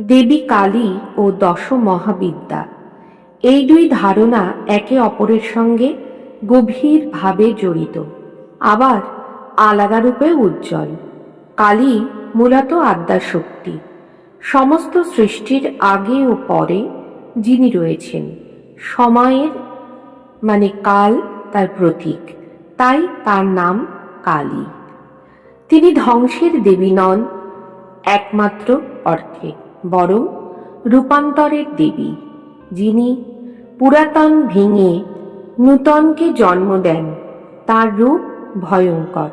দেবী কালী ও দশ মহাবিদ্যা এই দুই ধারণা একে অপরের সঙ্গে গভীরভাবে জড়িত, আবার আলাদা রূপে উজ্জ্বল। কালী মূলত আদ্যাশক্তি। সমস্ত সৃষ্টির আগে ও পরে যিনি রয়েছেন, সময়ের মানে কাল তার প্রতীক, তাই তার নাম কালী। তিনি ধ্বংসের দেবী নন, একমাত্র অর্থে বরং রূপান্তরের দেবী, যিনি পুরাতন ভেঙে নূতনকে জন্ম দেন, তার রূপ ভয়ঙ্কর।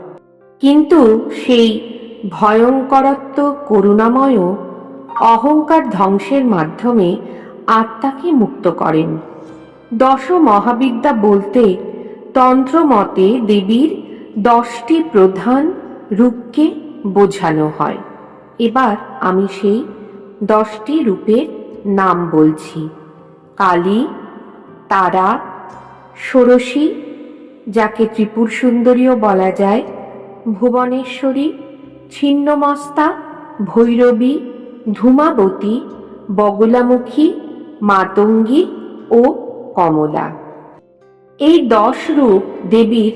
কিন্তু সেই ভয়ঙ্করত্ব করুণাময় অহংকার ধ্বংসের মাধ্যমে আত্মাকে মুক্ত করেন। দশ মহাবিদ্যা বলতে তন্ত্রমতে দেবীর দশটি প্রধান রূপকে বোঝানো হয়। এবার আমি সেই দশটি রূপের নাম বলছি। কালী, তারা, ষোড়শী, যাকে ত্রিপুর সুন্দরীও বলা যায়, ভুবনেশ্বরী, ছিন্নমস্তা, ভৈরবী, ধূমাবতী, বগলামুখী, মাতঙ্গী ও কমলা। এই দশ রূপ দেবীর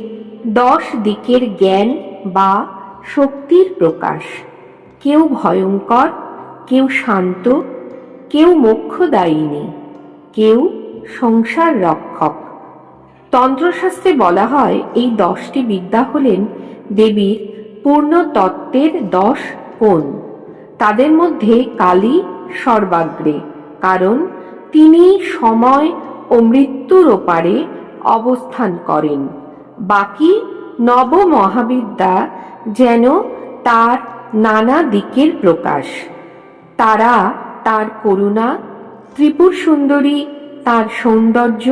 দশ দিকের জ্ঞান বা শক্তির প্রকাশ। কেউ ভয়ঙ্কর কেউ শান্ত, কেউ মোক্ষদায়িনী, কেউ সংসার রক্ষক। তন্ত্রশাস্ত্রে বলা হয়, এই দশটি বিদ্যা হলেন দেবীর পূর্ণ তত্ত্বের দশ কোণ তাদের মধ্যে কালী সর্বাগ্রে, কারণ তিনি সময় ও মৃত্যুর ওপারে অবস্থান করেন। বাকি নব মহাবিদ্যা যেন তার নানা দিকের প্রকাশ। তারা তার করুণা, ত্রিপুর সুন্দরী তার সৌন্দর্য,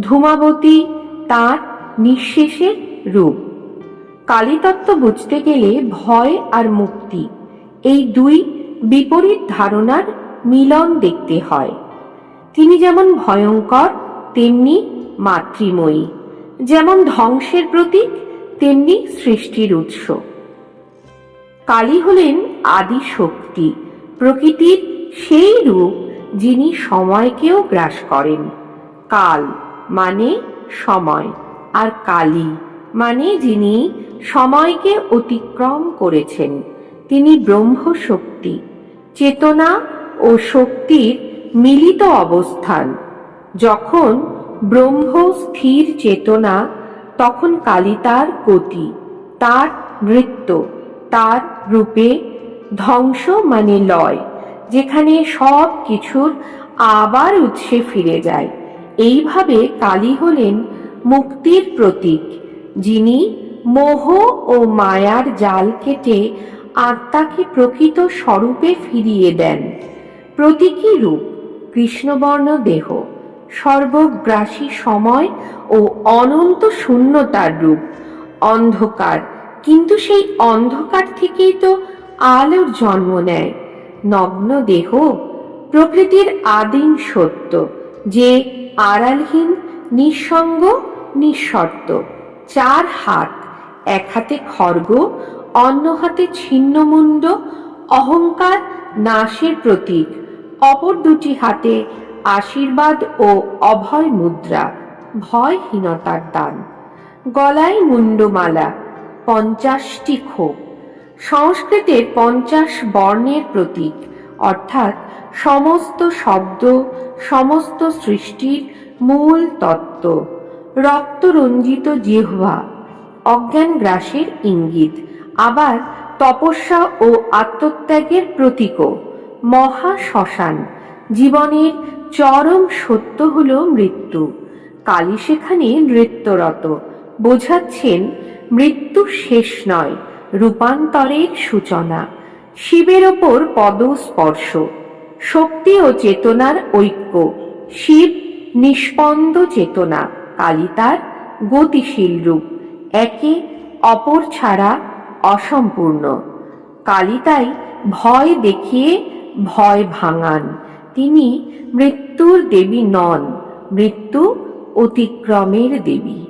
ধূমাবতী তার নিঃশেষের রূপ। কালীতত্ত্ব বুঝতে গেলে ভয় আর মুক্তি, এই দুই বিপরীত ধারণার মিলন দেখতে হয়। তিনি যেমন ভয়ঙ্কর, তেমনি মাতৃময়ী, যেমন ধ্বংসের প্রতীক, তেমনি সৃষ্টির উৎস। কালী হলেন আদি শক্তি প্রকৃতির সেই রূপ যিনি সময়কেও গ্রাস করেন। কাল মানে সময় আর কালী মানে যিনি সময়কে অতিক্রম করেছেন। তিনি ব্রহ্ম শক্তি চেতনা ও শক্তির মিলিত অবস্থান। যখন ব্রহ্ম স্থির চেতনা, তখন কালী তার গতি, তার নৃত্য, তার রূপে ধ্বংস মানে লয়, যেখানে সব কিছুর আবার উৎসে ফিরে যায়। এইভাবে কালী হলেন মুক্তির প্রতীক, যিনি মোহ ও মায়ার জাল কেটে আত্মাকে প্রকৃত স্বরূপে ফিরিয়ে দেন। প্রতীকী রূপ, কৃষ্ণবর্ণ দেহ, সর্বগ্রাসী সময় ও অনন্ত শূন্যতার রূপ। অন্ধকার, কিন্তু সেই অন্ধকার থেকেই তো আলোর জন্ম নেয়। নগ্ন দেহ প্রকৃতির আদিম সত্য, যে আড়ালহীন, নিঃসঙ্গ, নিঃশর্ত। চার হাত, এক হাতে খর্গ, অন্য হাতে ছিন্নমুণ্ড, অহংকার নাশের প্রতীক, অপর দুটি হাতে আশীর্বাদ ও অভয় মুদ্রা, ভয়হীনতার দান। গলায় মুন্ডমালা পঞ্চাশটি ক্ষোভ। সংস্কৃতের পঞ্চাশ বর্ণের প্রতীক, অর্থাৎ সমস্ত শব্দ, সমস্ত সৃষ্টির মূল তত্ত্ব। রক্তরঞ্জিত জিহ্বা, অজ্ঞান গ্রাসের ইঙ্গিত, আবার তপস্যা ও আত্মত্যাগের প্রতীকও। মহা শ্মশান, জীবনের চরম সত্য হল মৃত্যু। কালী সেখানে নৃত্যরত, বোঝাচ্ছেন মৃত্যু শেষ নয় রূপান্তরের সূচনা, শিবের ওপর পদস্পর্শ, শক্তি ও চেতনার ঐক্য, শিব নিষ্পন্দ চেতনা, কালী তার গতিশীল রূপ, একে অপর ছাড়া অসম্পূর্ণ। কালী তাই ভয় দেখিয়ে ভয় ভাঙান। তিনি মৃত্যুর দেবী নন, মৃত্যু অতিক্রমের দেবী।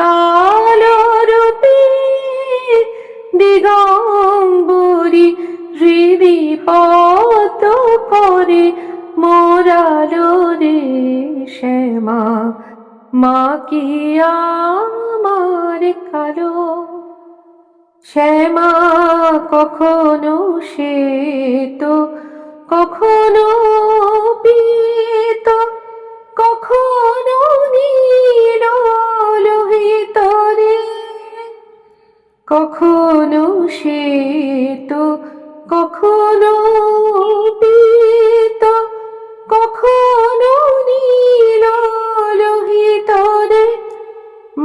কালো রূপে দিগম্বরী হৃদি পত করে মোরালো রে শ্যামা, মা কি আমার কালো? শ্যামা, কখনো সে তো কখনো পিত, কখনো নীল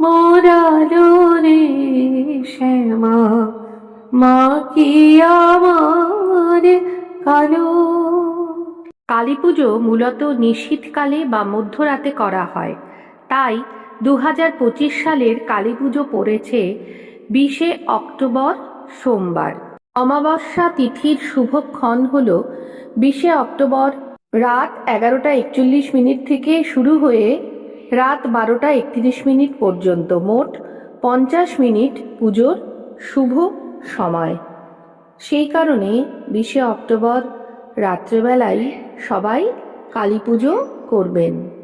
মোরালো রে শ্যামা, মা কি আমার কালো? কালী পুজো মূলত নিশীতকালে বা মধ্যরাতে করা হয়। তাই দু সালের কালী পুজো পড়েছে বিশে অক্টোবর, সোমবার। অমাবস্যা তিথির শুভক্ষণ হল বিশে অক্টোবর, রাত এগারোটা একচল্লিশ মিনিট থেকে শুরু হয়ে রাত বারোটা একত্রিশ মিনিট পর্যন্ত মোট পঞ্চাশ মিনিট পুজোর শুভ সময়। সেই কারণে বিশে অক্টোবর রাত্রেবেলায় সবাই কালী পুজো করবেন।